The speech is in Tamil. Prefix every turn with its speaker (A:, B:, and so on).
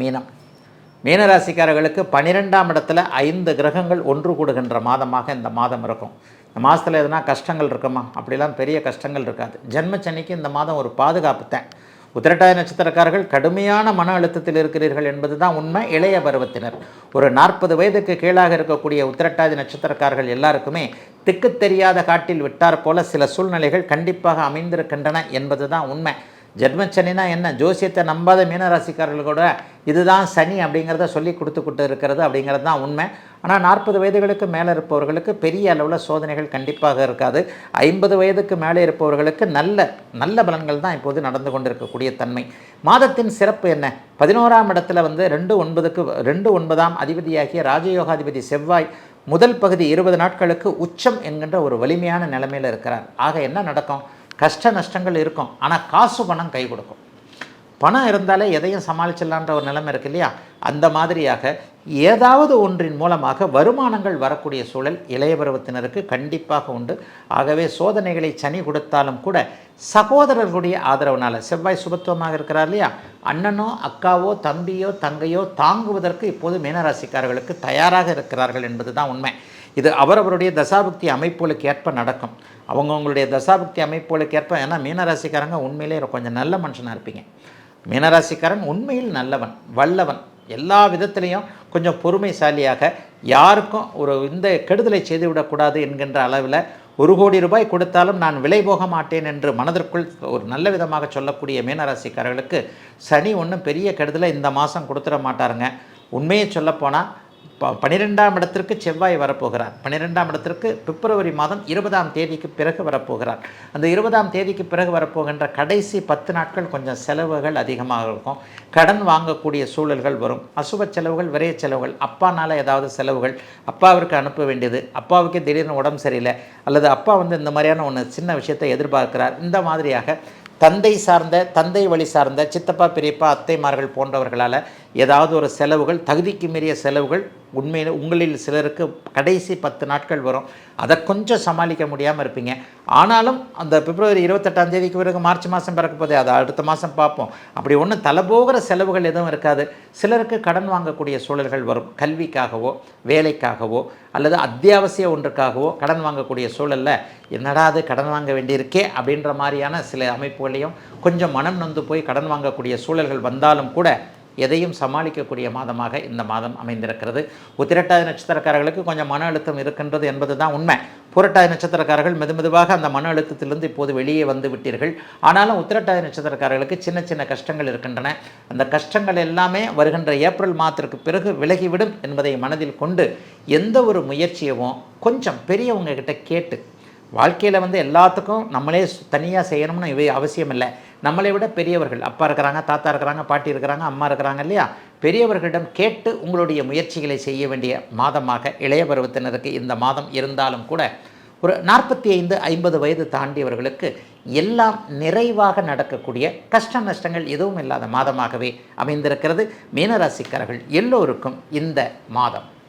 A: மீனம். மீனராசிக்காரர்களுக்கு பன்னிரெண்டாம் இடத்துல ஐந்து கிரகங்கள் ஒன்று கூடுகின்ற மாதமாக இந்த மாதம் இருக்கும். இந்த மாதத்தில் எதுனா கஷ்டங்கள் இருக்குமா? அப்படிலாம் பெரிய கஷ்டங்கள் இருக்காது. ஜென்மச்சனிக்கு இந்த மாதம் ஒரு பாதுகாப்பு தான். உத்திரட்டாய நட்சத்திரக்காரர்கள் கடுமையான மன அழுத்தத்தில் இருக்கிறீர்கள் என்பது தான் உண்மை. இளைய பருவத்தினர். ஒரு நாற்பது வயதுக்கு கீழாக இருக்கக்கூடிய உத்திரட்டாதி நட்சத்திரக்காரர்கள் எல்லாருக்குமே திக்கு தெரியாத காட்டில் விட்டார் போல சில சூழ்நிலைகள் கண்டிப்பாக அமைந்திருக்கின்றன என்பது தான் உண்மை. ஜென்மச்சனினா என்ன? ஜோசியத்தை நம்பாத மீனராசிக்காரர்கள் கூட இதுதான் சனி அப்படிங்கிறத சொல்லி கொடுத்துக்கிட்டு இருக்கிறது அப்படிங்கிறது தான் உண்மை. ஆனால் நாற்பது வயதுகளுக்கு மேலே இருப்பவர்களுக்கு பெரிய அளவில் சோதனைகள் கண்டிப்பாக இருக்காது. ஐம்பது வயதுக்கு மேலே இருப்பவர்களுக்கு நல்ல நல்ல பலன்கள் தான் இப்போது நடந்து கொண்டிருக்கக்கூடிய தன்மை. மாதத்தின் சிறப்பு என்ன? பதினோராம் இடத்துல வந்து ரெண்டு ஒன்பதுக்கு ரெண்டு ஒன்பதாம் அதிபதியாகிய ராஜயோகாதிபதி செவ்வாய் முதல் பகுதி இருபது நாட்களுக்கு உச்சம் என்கின்ற ஒரு வலிமையான நிலைமையில் இருக்கிறார். ஆக என்ன நடக்கும்? கஷ்ட நஷ்டங்கள் இருக்கும். ஆனால் காசு பணம் கை கொடுக்கும். பணம் இருந்தாலே எதையும் சமாளிச்சிடலான்ற ஒரு நிலைமை இருக்கு இல்லையா? அந்த மாதிரியாக ஏதாவது ஒன்றின் மூலமாக வருமானங்கள் வரக்கூடிய சூழல் இளைய பருவத்தினருக்கு கண்டிப்பாக உண்டு. ஆகவே சோதனைகளை சனி கொடுத்தாலும் கூட சகோதரர்களுடைய ஆதரவுனால செவ்வாய் சுபத்துவமாக இருக்கிறார் இல்லையா? அண்ணனோ அக்காவோ தம்பியோ தங்கையோ தாங்குவதற்கு இப்போது மீனராசிக்காரர்களுக்கு தயாராக இருக்கிறார்கள் என்பது தான் உண்மை. இது அவரவருடைய தசாபக்தி அமைப்புகளுக்கு ஏற்ப நடக்கும். அவங்கவுங்களுடைய தசாபக்தி அமைப்புகளுக்கு ஏற்ப ஏன்னா மீனராசிக்காரங்க உண்மையிலே கொஞ்சம் நல்ல மனுஷனாக இருப்பீங்க. மீனராசிக்காரன் உண்மையில் நல்லவன் வல்லவன். எல்லா விதத்துலேயும் கொஞ்சம் பொறுமைசாலியாக யாருக்கும் ஒரு இந்த கெடுதலை செய்துவிடக்கூடாது என்கின்ற அளவில் ஒரு கோடி ரூபாய் கொடுத்தாலும் நான் விலை போக மாட்டேன் என்று மனதிற்குள் ஒரு நல்ல விதமாக சொல்லக்கூடிய மீனராசிக்காரர்களுக்கு சனி ஒன்றும் பெரிய கெடுதலை இந்த மாதம் கொடுத்துட மாட்டாருங்க. உண்மையை சொல்லப்போனால் ப பன்னிரெண்டாம் இடத்திற்கு செவ்வாய் வரப்போகிறார். பன்னிரெண்டாம் இடத்திற்கு பிப்ரவரி மாதம் இருபதாம் தேதிக்கு பிறகு வரப்போகிறார். அந்த இருபதாம் தேதிக்கு பிறகு வரப்போகின்ற கடைசி பத்து நாட்கள் கொஞ்சம் செலவுகள் அதிகமாக இருக்கும். கடன் வாங்கக்கூடிய சூழல்கள் வரும். அசுப செலவுகள் விரைய செலவுகள் அப்பானால் ஏதாவது செலவுகள் அப்பாவிற்கு அனுப்ப வேண்டியது அப்பாவுக்கு திடீர்னு உடம்பு சரியில்லை அல்லது அப்பா வந்து இந்த மாதிரியான ஒன்று சின்ன விஷயத்தை எதிர்பார்க்கிறார். இந்த மாதிரியாக தந்தை சார்ந்த தந்தை வழி சார்ந்த சித்தப்பா பெரியப்பா அத்தைமார்கள் போன்றவர்களால் ஏதாவது ஒரு செலவுகள் தகுதிக்கு மீறிய செலவுகள் உண்மையில் உங்களில் சிலருக்கு கடைசி பத்து நாட்கள் வரும். அதை கொஞ்சம் சமாளிக்க முடியாமல் இருப்பீங்க. ஆனாலும் அந்த பிப்ரவரி இருபத்தெட்டாம் தேதிக்கு பிறகு மார்ச் மாதம் பிறக்க போதே அதை அடுத்த மாதம் பார்ப்போம். அப்படி ஒன்றும் தலைபோகிற செலவுகள் எதுவும் இருக்காது. சிலருக்கு கடன் வாங்கக்கூடிய சூழல்கள் வரும். கல்விக்காகவோ வேலைக்காகவோ அல்லது அத்தியாவசிய ஒன்றுக்காகவோ கடன் வாங்கக்கூடிய சூழலில் என்னடா அது கடன் வாங்க வேண்டியிருக்கே அப்படின்ற மாதிரியான சில அமைப்புகளையும் கொஞ்சம் மனம் நொந்து போய் கடன் வாங்கக்கூடிய சூழல்கள் வந்தாலும் கூட எதையும் சமாளிக்கக்கூடிய மாதமாக இந்த மாதம் அமைந்திருக்கிறது. உத்திரட்டாதி நட்சத்திரக்காரர்களுக்கு கொஞ்சம் மன அழுத்தம் இருக்கின்றது என்பது தான் உண்மை. புரட்டாதி நட்சத்திரக்காரர்கள் மெது மெதுவாக அந்த மன அழுத்தத்திலிருந்து இப்போது வெளியே வந்து விட்டீர்கள். ஆனாலும் உத்திரட்டாதி நட்சத்திரக்காரர்களுக்கு சின்ன சின்ன கஷ்டங்கள் இருக்கின்றன. அந்த கஷ்டங்கள் எல்லாமே வருகின்ற ஏப்ரல் மாதத்திற்கு பிறகு விலகிவிடும் என்பதை மனதில் கொண்டு எந்த ஒரு முயற்சியவும் கொஞ்சம் பெரியவங்க கிட்ட கேட்டு வாழ்க்கையில் வந்து எல்லாத்துக்கும் நம்மளே தனியாக செய்யணும்னு இவை அவசியம் இல்லை நம்மளை விட பெரியவர்கள் அப்பா இருக்கிறாங்க தாத்தா இருக்கிறாங்க பாட்டி இருக்கிறாங்க அம்மா இருக்கிறாங்க இல்லையா? பெரியவர்களிடம் கேட்டு உங்களுடைய முயற்சிகளை செய்ய வேண்டிய மாதமாக இளைய பருவத்தினருக்கு இந்த மாதம் இருந்தாலும் கூட ஒரு நாற்பத்தி ஐந்து ஐம்பது வயது தாண்டியவர்களுக்கு எல்லாம் நிறைவாக நடக்கக்கூடிய கஷ்ட நஷ்டங்கள் எதுவும் இல்லாத மாதமாகவே அமைந்திருக்கிறது. மீனராசிக்காரர்கள் எல்லோருக்கும் இந்த மாதம்.